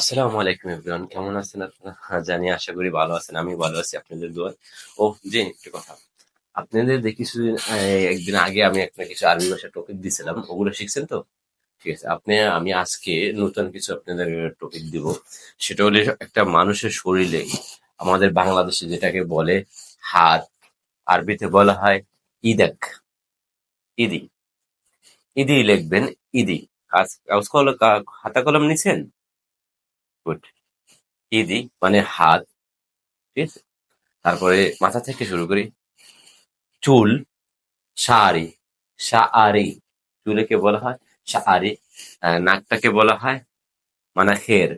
আসসালামু আলাইকুম এভরিওয়ান কেমন আছেন আপনারা? হ্যাঁ, জানি আশা করি ভালো আছেন আমি ভালো আছি আপনাদের দোয়া ও জি একটু কথা। আপনাদের দেখি কিছুদিন একদিন আগে আমি একটা কিছু আরবি ভাষা টপিক দিয়েছিলাম ওগুলো শিখছেন তো? ঠিক আছে আপনি আমি আজকে নতুন কিছু আপনাদের টপিক দিব। সেটা হলো একটা মানুষের শরীরে আমাদের বাংলাদেশে যেটাকে বলে হাত আরবিতে বলা হয় ইদাক। ইদি। ইদি লিখবেন ইদি। কাজ খাতা কলম নিছেন? গুড ইদি মানে হাত, ঠিক আছে? তারপরে মাথা থেকে শুরু করি, চুল, শাড়ি শাড়ি চুলেকে বলা হয়? শাড়ি নাকটাকে বলা হয় মানাখের।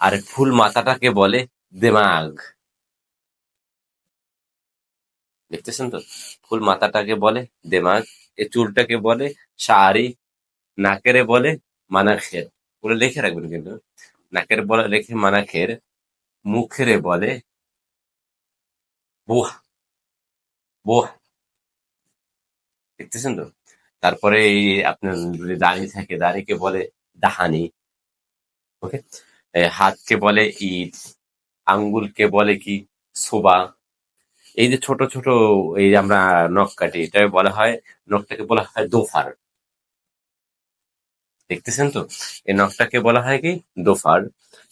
আর ফুল মাথাটাকে বলে দেমাগ। দেখতেছেন তো? ফুল মাথাটাকে বলে দেমাগ, এ চুলটাকে বলে শাড়ি, নাকেরে বলে মানাখের। পুরো লিখে রাখবেন কিন্তু। নাকের বলে, লেখে মানাখের মুখেরে বলে বুহ বোহ দেখতেছেন তো? তারপরে এই আপনার যদি দাড়ি থাকে, দাড়িকে বলে দাহানি। ওকে? হাতকে বলে ঈদ। আঙ্গুলকে বলে কি? সোবা এই যে ছোট ছোট, এই আমরা নখ কাটি এটা বলা হয়, নখটাকে বলা হয় দোফার। দেখতেছেন তো? এই নখটাকে বলা হয় কি? দোফার।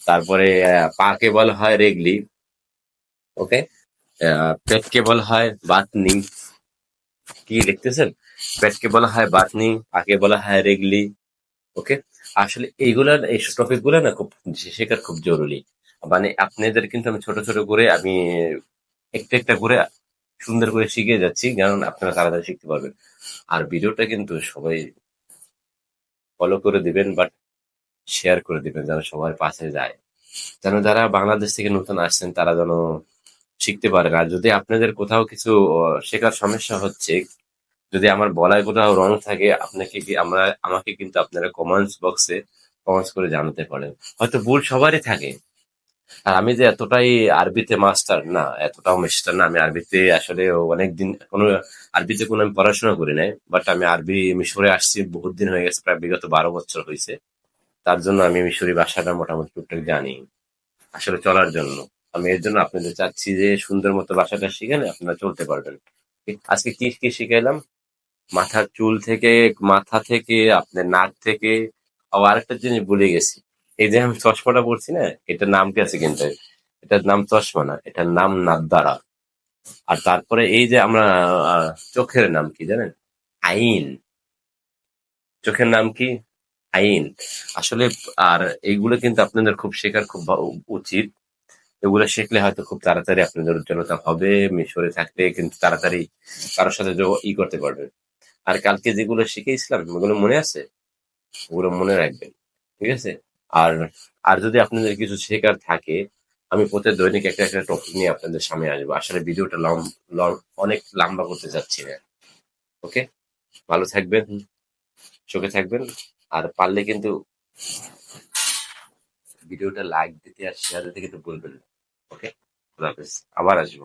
তারপরে পাকে বলা হয় রেগলি। ওকে? পেটকে বলা হয় বাতনি। কি দেখতেছেন? পেটকে বলা হয় বাতনি, পাকে বলা হয় রেগলি। ওকে? আসলে এইগুলা এই টপিকগুলো না খুব শেখার খুব জরুরি। মানে আপনাদের কিন্তু আমি ছোট ছোট করে আমি একটা একটা করে সুন্দর করে শিখে যাচ্ছি, কারণ আপনারা তাড়াতাড়ি শিখতে পারবেন। আর ভিডিওটা কিন্তু সবাই ফলো করে দিবেন বাট শেয়ার করে দিবেন যেন সবার পাশে যায়। যেন যারা বাংলাদেশ থেকে নতুন আসছেন, তারা যেন শিখতে পারেন। আর যদি আপনাদের কোথাও কিছু শেখার সমস্যা হচ্ছে, যদি আমার বলায় কোথাও রং থাকে, আপনাকে কি, আমরা, আমাকে কিন্তু আপনারা কমেন্টস বক্সে কমেন্টস করে জানাতে পারেন। হয়তো ভুল সবারই থাকে আর আমি যে এতটাই আরবিতে মাস্টার না, এতটাও মাস্টার না। আমি আরবিতে আসলে অনেকদিন কোনো, আরবিতে কোনো আমি পড়াশোনা করি নাই বাট আমি আরবি মিশরে আসছি, বহুত দিন হয়ে গেছে, প্রায় বিগত বারো বছর হয়েছে। তার জন্য আমি মিশরি ভাষাটা মোটামুটি টুকটাক জানি, আসলে চলার জন্য। আমি এর জন্য আপনাদের চাচ্ছি যে সুন্দর মতো ভাষাটা শিখেন আপনারা চলতে পারবেন। আজকে কি কি শিখাইলাম? মাথার চুল থেকে, মাথা থেকে, আপনার নাক থেকে। আরেকটা জিনিস ভুলে গেছি। এই যে আমি চশমাটা পরছি না, এটার নাম কি আছে কিন্তু? এটার নাম চশমা না, এটার নাম নাদ্দারা। আর তারপরে এই যে আমরা চোখের নাম কি জানেন? আইন। চোখের নাম কি? আইন। আসলে, আর এইগুলো কিন্তু আপনাদের খুব শেখার খুব উচিত। এগুলো শিখলে হয়তো খুব তাড়াতাড়ি আপনাদের উজ্জ্বলতা হবে, মিশরে থাকলে কিন্তু তাড়াতাড়ি কারোর সাথে ই করতে পারবেন আর কালকে যেগুলো শিখেছিলাম ওগুলো মনে আছে? ওগুলো মনে রাখবেন, ঠিক আছে? আর আর যদি আপনাদের কিছু শেখার থাকে, আমি প্রতি দৈনিক একটা একটা টপিক নিয়ে আপনাদের সামনে আসব। আসলে ভিডিওটা অনেক লম্বা করতে যাচ্ছি না। ওকে? ভালো থাকবেন চোখে থাকবেন। আর পারলে কিন্তু ভিডিওটা লাইক দিতে আর শেয়ার দিতে কিন্তু বলবেন ওকে? আবার আসব।